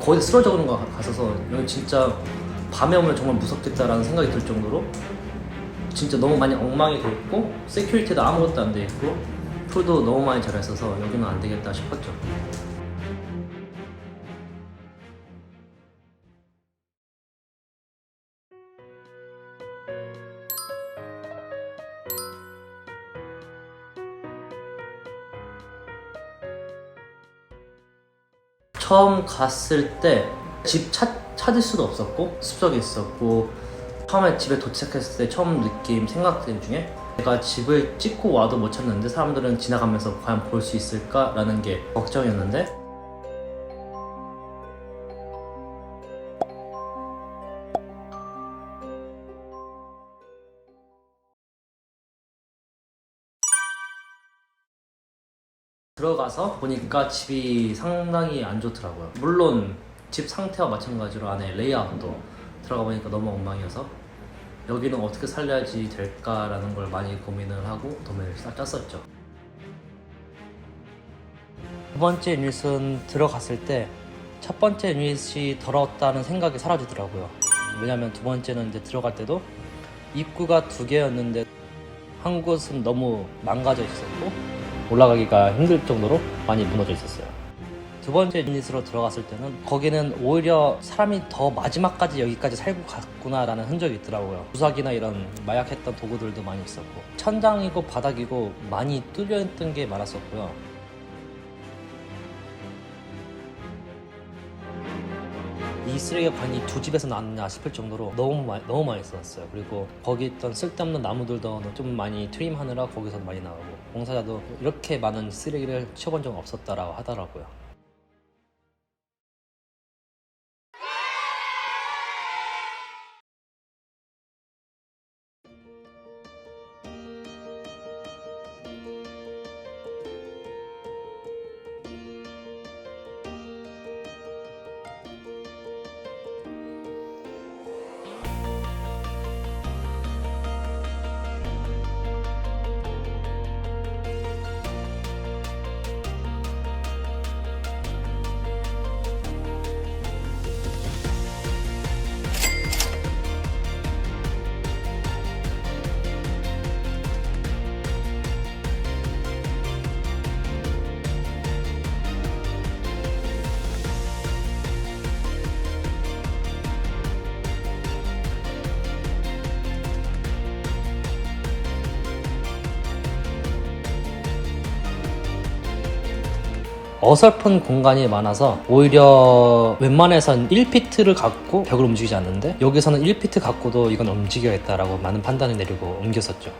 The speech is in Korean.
거의 쓰러져 오는 것 같아서 여기 진짜 밤에 오면 정말 무섭겠다라는 생각이 들 정도로 진짜 너무 많이 엉망이 돼 있고 세큐리티도 아무것도 안 돼 있고 풀도 너무 많이 잘 했어서 여기는 안 되겠다 싶었죠. 처음 갔을 때 집 찾을 수도 없었고 습석에 있었고 처음에 집에 도착했을 때 처음 느낌 생각들 중에 내가 집을 찍고 와도 못 찾는데 사람들은 지나가면서 과연 볼 수 있을까라는 게 걱정이었는데 들어가서 보니까 집이 상당히 안 좋더라고요. 물론 집 상태와 마찬가지로 안에 레이아웃도 들어가 보니까 너무 엉망이어서 여기는 어떻게 살려야지 될까라는 걸 많이 고민을 하고 도면을 싹 짰었죠. 두 번째 유닛은 들어갔을 때 첫 번째 유닛이 더러웠다는 생각이 사라지더라고요. 왜냐면 두 번째는 이제 들어갈 때도 입구가 두 개였는데 한 곳은 너무 망가져 있었고 올라가기가 힘들 정도로 많이 무너져 있었어요. 두 번째 유닛으로 들어갔을 때는 거기는 오히려 사람이 더 마지막까지 여기까지 살고 갔구나라는 흔적이 있더라고요. 주사기나 이런 마약했던 도구들도 많이 있었고 천장이고 바닥이고 많이 뚫려 있던 게 많았었고요. 쓰레기가 과연 이두 집에서 나왔냐 싶을 정도로 너무 많이, 너무 많이 써놨어요. 그리고 거기 있던 쓸데없는 나무들도 좀 많이 트림하느라 거기서 많이 나오고 공사자도 이렇게 많은 쓰레기를 치워본 적 없었다라고 하더라고요. 어설픈 공간이 많아서 오히려 웬만해선 1피트를 갖고 벽을 움직이지 않는데 여기서는 1피트 갖고도 이건 움직여야겠다라고 많은 판단을 내리고 옮겼었죠.